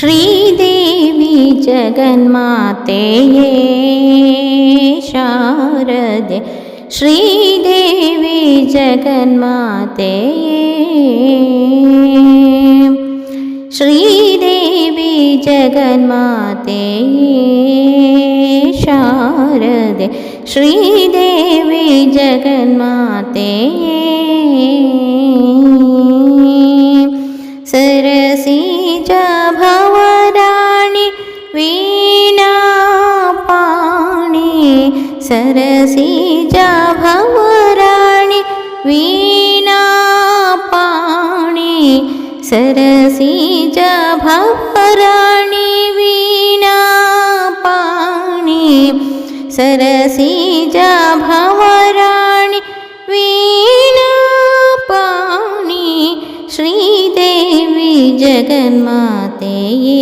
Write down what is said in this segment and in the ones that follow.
ശ്രീദേവി ജഗന്മാതയേ ശാരദ. ശ്രീദേവി ജഗന്മാതയേ. ശ്രീദേവി ജഗന്മാതയേ ശാരദ. ശ്രീദേവി ജഗന്മാതയേ सरसीजा भवराणि वीणापाणि सरसीजा भवराणि वीणापाणि सरसीजा भवराणि वीणापाणि श्रीदेवी जगन्मातेये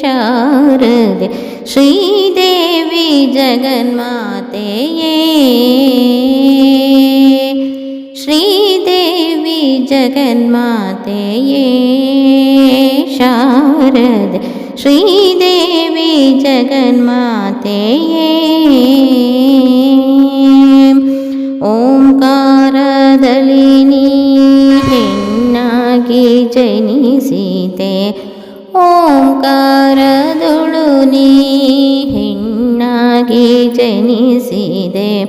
शारदे। श्रीदेवी ദേവി ജഗന്മാതയേ. ശ്രീദേവി ജഗന്മാതയേ. ശാരദ ശ്രീദേവി ജഗന്മാതയേ. ಓಂಕಾರದಳಿನಿ ಹೆಣ್ಣಾಗಿ ಜನಿಸಿದೆ ಓಂಕಾರದೊಳು ನೀ ಹೆಣ್ಣು ಹೆಣ್ಣಾಗಿ ಜನಿಸಿದೆ.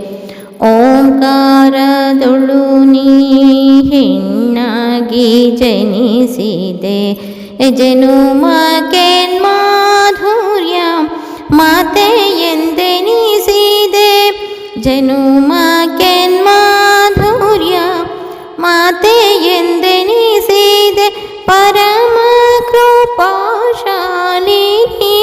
ಓಂಕಾರದೊಳು ನೀ ಹೆಣ್ಣಾಗಿ ಜನಿಸಿದೆ. ಜನುಮಕೆನ್ ಮಾಧುರ್ಯ, ಮಾತೆ ಎಂದೆನಿಸಿದೆ. ಜನುಮಕೆನ್ ಮಾಧುರ್ಯ, ಮಾತೆ ಎಂದೆನಿಸಿದೆ. ಪರಮ ಕೃಪಾಶಾಲಿನಿ.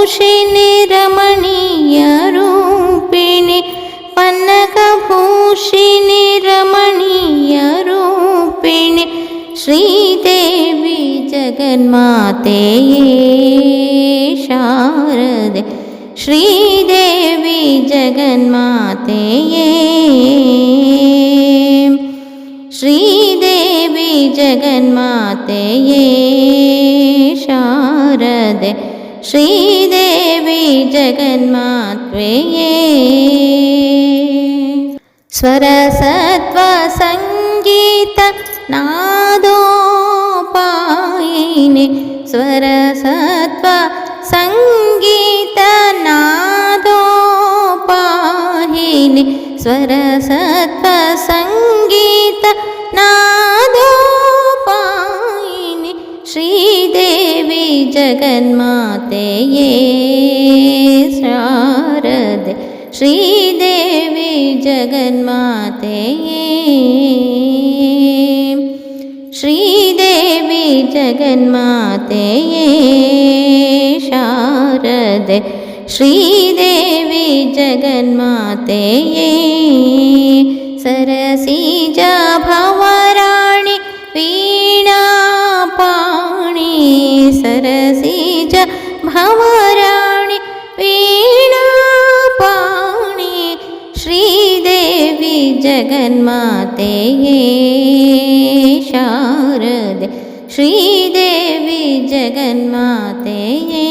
ऊषि निमणीयरूपिणी पन्नक ऊषि निरमणीयरूपिणी जगन्माते शारदे। श्रीदेवि जगन्माते ए जगन्माते शारदे। श्रीदेवी जगन्मात्वेये स्वरसत्त्वसङ्गीत नादोपायिनि स्वरसत्त्व श्रीदेवी जगन्मातेये। श्रीदेवी जगन्मातेये। शारदे। श्रीदेवी जगन्मातेये। सरसीजा भवराणि वीणापाणि। सरसीजा भवराणि जगन्मातेये शारदे श्रीदेवी जगन्मातेये